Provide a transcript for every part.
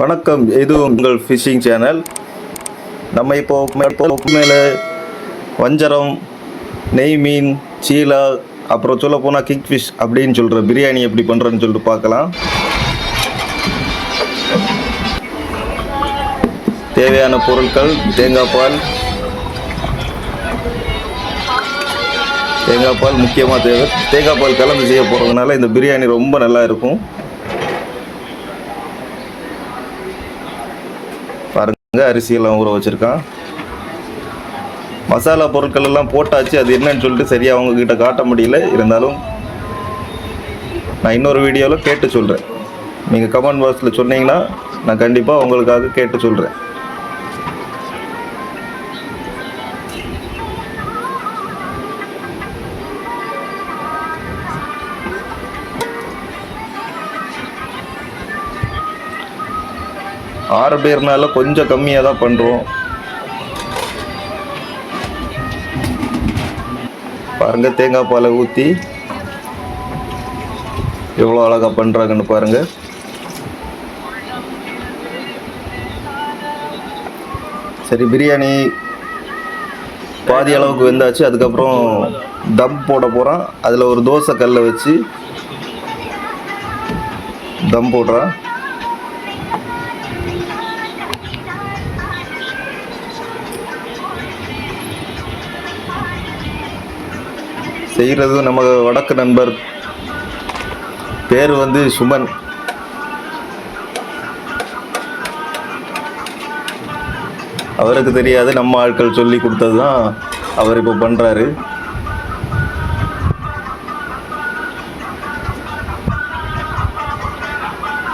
வணக்கம். இது உங்கள் ஃபிஷிங் சேனல் நம்ம இப்போ இப்போ மேலே வஞ்சரம் நெய் மீன் சீலா அப்புறம் சொல்ல போனால் கிங் ஃபிஷ் அப்படின்னு சொல்கிற பிரியாணி எப்படி பண்ணுறேன்னு சொல்லிட்டு பார்க்கலாம். தேவையான பொருட்கள் தேங்காய் பால். தேங்காய் பால் முக்கியமாக தேவை. தேங்காய் பால் கலந்து செய்ய போகிறதுனால இந்த பிரியாணி ரொம்ப நல்லா இருக்கும் பாருங்க அரிசியெல்லாம் ஊற வச்சுருக்கான். மசாலா பொருட்கள் எல்லாம் போட்டாச்சு அது என்னன்னு சொல்லிட்டு சரியாக அவங்கக்கிட்ட காட்ட முடியல. இருந்தாலும் நான் இன்னொரு வீடியோவில் கேட்டு சொல்கிறேன் நீங்கள் கமெண்ட் பாக்ஸில் சொன்னீங்கன்னா நான் கண்டிப்பாக உங்களுக்காக கேட்டு சொல்கிறேன் ஆறு பேர்னால கொஞ்சம் கம்மியாக தான் பண்ணுறோம் பாருங்க தேங்காய் பாலை ஊற்றி எவ்வளோ அழகாக பண்ணுறாங்கன்னு பாருங்க. சரி பிரியாணி பாதி அளவுக்கு வெந்தாச்சு. அதுக்கப்புறம் தம் போட போகிறான் அதில் ஒரு தோசை கல்லை வச்சு தம் போடுறான். செய்கிறது நம்ம வடக்கு நண்பர் பேர் வந்து சுமன். அவருக்கு தெரியாது நம்ம ஆட்கள் சொல்லி கொடுத்தது தான் அவர் இப்போ பண்ணுறாரு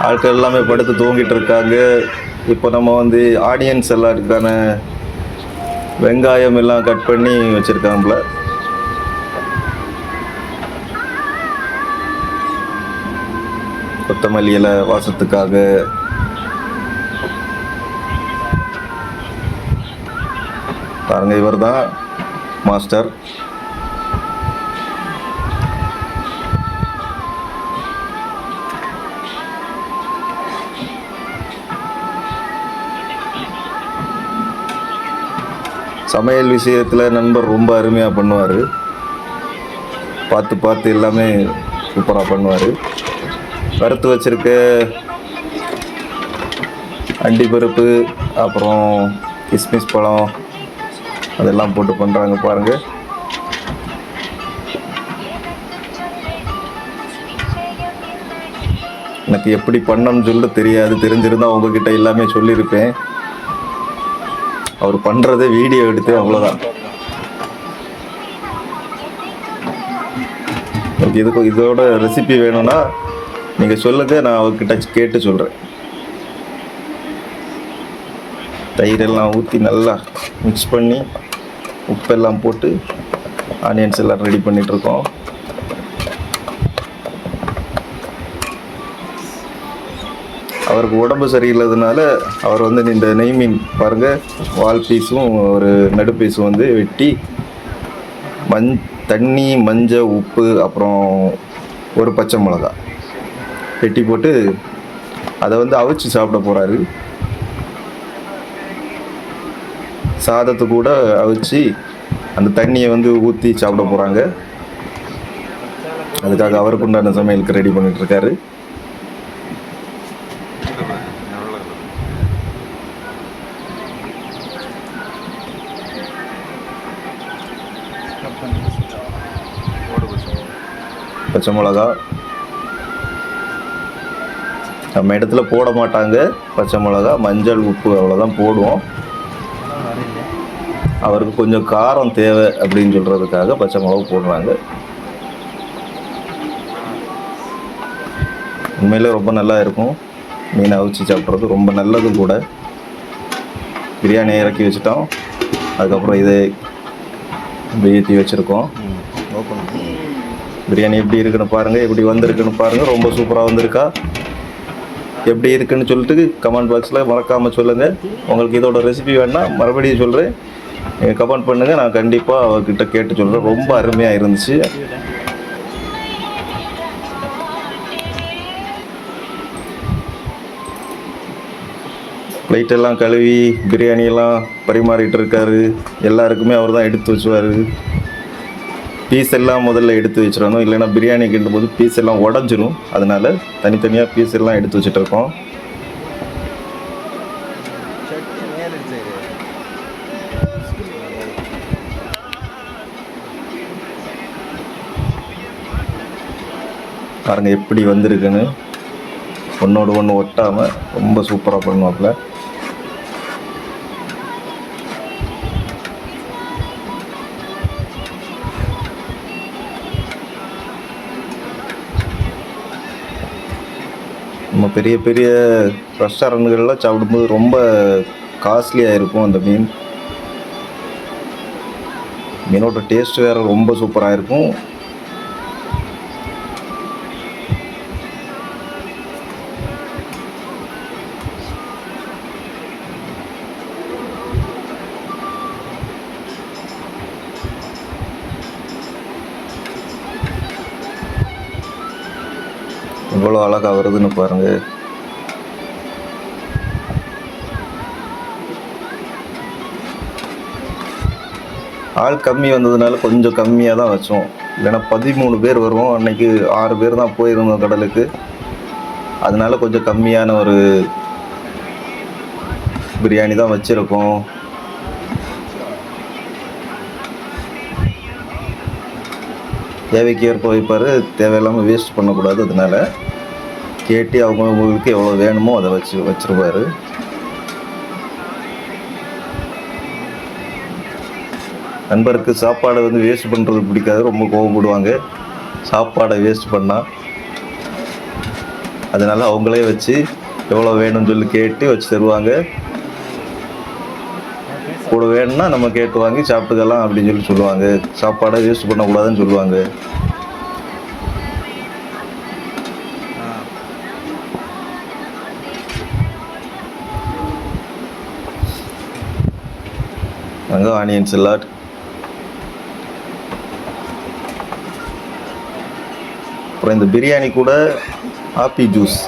ஆட்கள் எல்லாமே படுத்து தூங்கிட்டு இருக்காங்க. இப்போ நம்ம வந்து ஆடியன்ஸ் எல்லாருக்கான வெங்காயம் எல்லாம் கட் பண்ணி வச்சுருக்காங்களே கொத்தமல்லி இலை வாசத்துக்காக பாருங்க இவர் தான் மாஸ்டர். சமையல் விஷயத்தில் நண்பர் ரொம்ப அருமையாக பண்ணுவார். பார்த்து பார்த்து எல்லாமே சூப்பராக பண்ணுவார். வறுத்து வச்சுருக்க. அண்டி பருப்பு அப்புறம் கிஸ்மிஸ் பழம் அதெல்லாம் போட்டு பண்ணுறாங்க பாருங்கள் எனக்கு எப்படி பண்ணணும்னு சொல்ல தெரியாது. தெரிஞ்சிருந்தா உங்ககிட்ட எல்லாமே சொல்லியிருப்பேன். அவர் பண்ணுறதே வீடியோ எடுத்து அவ்வளோதான் இதுக்கு இதோட ரெசிபி வேணும்னா நீங்கள் சொல்லுங்க நான் அவர்கிட்ட கேட்டு சொல்கிறேன் தயிரெல்லாம் ஊற்றி நல்லா மிக்ஸ் பண்ணி உப்பெல்லாம் போட்டு ஆனியன்ஸ் எல்லாம் ரெடி பண்ணிகிட்ருக்கோம் அவருக்கு உடம்பு சரியில்லாதனால அவர் வந்து இந்த நெய் மீன் பாருங்கள் வால் பீஸும் ஒரு நடு பீஸும் வந்து வெட்டி மண் தண்ணி மஞ்சள் உப்பு அப்புறம் ஒரு பச்சை மிளகா வெட்டி போட்டு அதை வந்து அவிச்சு சாப்பிட போகிறாரு சாதத்தை கூட அவிச்சு அந்த தண்ணியை வந்து ஊற்றி சாப்பிட போகிறாங்க அதுக்காக அவருக்கு உண்டான சமையலுக்கு ரெடி பண்ணிட்டு இருக்காரு. பச்சை மிளகா. நம்ம இடத்துல போட மாட்டாங்க. பச்சை மிளகா மஞ்சள் உப்பு அவ்வளோதான் போடுவோம். அவருக்கு கொஞ்சம் காரம் தேவை அப்படின்னு சொல்கிறதுக்காக பச்சை மிளகா போடுறாங்க. உண்மையிலே ரொம்ப நல்லா இருக்கும். மீனை அவிச்சு சாப்பிட்றது ரொம்ப நல்லதும் கூட. பிரியாணி இறக்கி வச்சுட்டோம். அதுக்கப்புறம் இதை ஏற்றி வச்சுருக்கோம். பிரியாணி எப்படி இருக்குன்னு பாருங்கள் எப்படி வந்திருக்குன்னு பாருங்கள் ரொம்ப சூப்பராக வந்திருக்கா. எப்படி இருக்குன்னு சொல்லிட்டு கமெண்ட் பாக்ஸில் மறக்காமல் சொல்லுங்கள் உங்களுக்கு இதோட ரெசிபி வேணால் மறுபடியும் சொல்கிறேன் கமெண்ட் பண்ணுங்கள் நான் கண்டிப்பாக அவர்கிட்ட கேட்டு சொல்கிறேன் ரொம்ப அருமையாக இருந்துச்சு. பிளேட் எல்லாம் கழுவி பிரியாணியெல்லாம் பரிமாறிட்டு இருக்காரு. எல்லாருக்குமே அவர் தான் எடுத்து வச்சுவார். பீஸ் எல்லாம் முதல்ல எடுத்து வச்சிடணும். இல்லைன்னா பிரியாணி கிண்டும் போது பீஸ் எல்லாம் உடஞ்சிரும். அதனால தனித்தனியாக பீஸ் எல்லாம் எடுத்து வச்சுட்டு இருக்கோம் பாருங்க எப்படி வந்திருக்குன்னு. ஒன்றோடு ஒன்று ஒட்டாமல் ரொம்ப சூப்பராக பண்ணுவாப்புல. நம்ம பெரிய பெரிய ரெஸ்டாரண்ட்கள்லாம் சாப்பிடும்போது ரொம்ப காஸ்ட்லியாக இருக்கும் அந்த மீன். மீனோட டேஸ்ட் வேறு ரொம்ப சூப்பராக இருக்கும். எவ்வளோ அழகாக வருதுன்னு பாருங்க. ஆள் கம்மி வந்ததுனால கொஞ்சம் கம்மியாக தான் வச்சோம். இல்லைன்னா பதிமூணு பேர் வருவோம். அன்னைக்கு ஆறு பேர் தான் போயிருந்தோம் கடலுக்கு. அதனால கொஞ்சம் கம்மியான ஒரு பிரியாணி தான் வச்சுருக்கோம். தேவைக்கு ஏற்ப வைப்பார். தேவையில்லாமல் வேஸ்ட் பண்ணக்கூடாது அதனால. கேட்டு அவங்கவுங்களுக்கு எவ்வளோ வேணுமோ அதை வச்சு வச்சுருப்பாரு. நண்பருக்கு சாப்பாடை வந்து வேஸ்ட் பண்ணுறது பிடிக்காது ரொம்ப கோவப்படுவாங்க. சாப்பாடை வேஸ்ட் பண்ணால் அதனால் அவங்களே வச்சு எவ்வளோ வேணும்னு சொல்லி கேட்டு வச்சு தருவாங்க. கூட வேணும்னா நம்ம கேட்டு வாங்கி சாப்பிட்டுக்கலாம் அப்படின்னு சொல்லி சொல்லுவாங்க. சாப்பாடை வேஸ்ட் பண்ணக்கூடாதுன்னு சொல்லுவாங்க. அங்கே ஆனியன் சலாட் அப்புறம் இந்த பிரியாணி கூட ஆப்பி ஜூஸ்.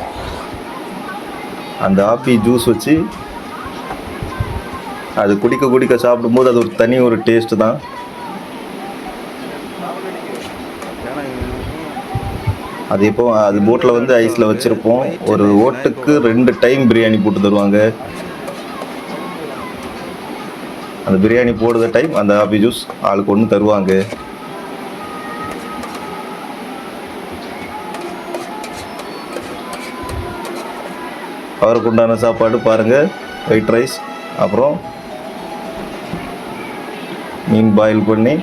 அந்த ஆப்பி ஜூஸ் வச்சு அது குடிக்க குடிக்க சாப்பிடும்போது அது ஒரு தனி ஒரு டேஸ்ட்டு தான். அது இப்போ அது போட்டில் வந்து ஐஸில் வச்சுருப்போம். ஒரு ஓட்டுக்கு ரெண்டு டைம் பிரியாணி போட்டு தருவாங்க. அந்த பிரியாணி போடுற டைம் அந்த ஆப்பி ஜூஸ் ஆளுக்கு ஒன்று தருவாங்க. அவருக்கு உண்டான சாப்பாடு பாருங்கள் ஒயிட் ரைஸ் அப்புறம் மீன் பாயில் பண்ணி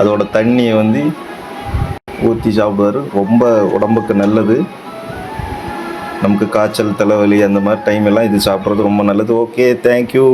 அதோட தண்ணியை வந்து ஊற்றி சாப்பிடுவார். ரொம்ப உடம்புக்கு நல்லது. நமக்கு காய்ச்சல் தலைவலி அந்த மாதிரி டைம் எல்லாம் இது சாப்பிட்றது ரொம்ப நல்லது. Okay thank you